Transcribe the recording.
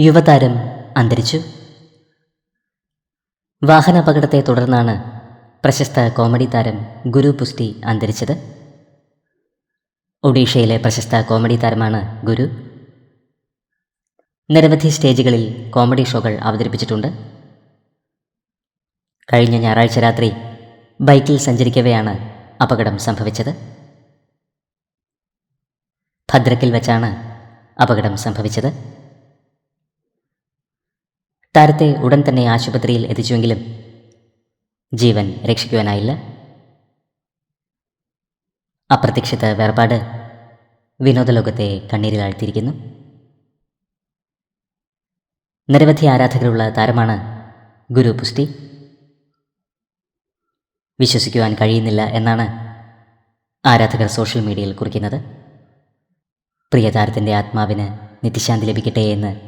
യുവതാരം അന്തരിച്ചു. വാഹനാപകടത്തെ തുടർന്നാണ് പ്രശസ്ത കോമഡി താരം ഗുരു പുസ്തി അന്തരിച്ചത്. ഒഡീഷയിലെ പ്രശസ്ത കോമഡി താരമാണ് ഗുരു. നിരവധി സ്റ്റേജുകളിൽ കോമഡി ഷോകൾ അവതരിപ്പിച്ചിട്ടുണ്ട്. കഴിഞ്ഞ ഞായറാഴ്ച രാത്രി ബൈക്കിൽ സഞ്ചരിക്കവെയാണ് അപകടം സംഭവിച്ചത്. ഭദ്രക്കിൽ വെച്ചാണ് അപകടം സംഭവിച്ചത്. താരത്തെ ഉടൻ തന്നെ ആശുപത്രിയിൽ എത്തിച്ചുവെങ്കിലും ജീവൻ രക്ഷിക്കുവാനായില്ല. അപ്രതീക്ഷിത വേർപാട് വിനോദലോകത്തെ കണ്ണീരിലാഴ്ത്തിയിരിക്കുന്നു നിരവധി ആരാധകരുള്ള താരമാണ് ഗുരു പുഷ്ടി. വിശ്വസിക്കുവാൻ കഴിയുന്നില്ല എന്നാണ് ആരാധകർ സോഷ്യൽ മീഡിയയിൽ കുറിക്കുന്നത്. പ്രിയ താരത്തിന്റെ ആത്മാവിന് നിത്യശാന്തി ലഭിക്കട്ടെ എന്ന്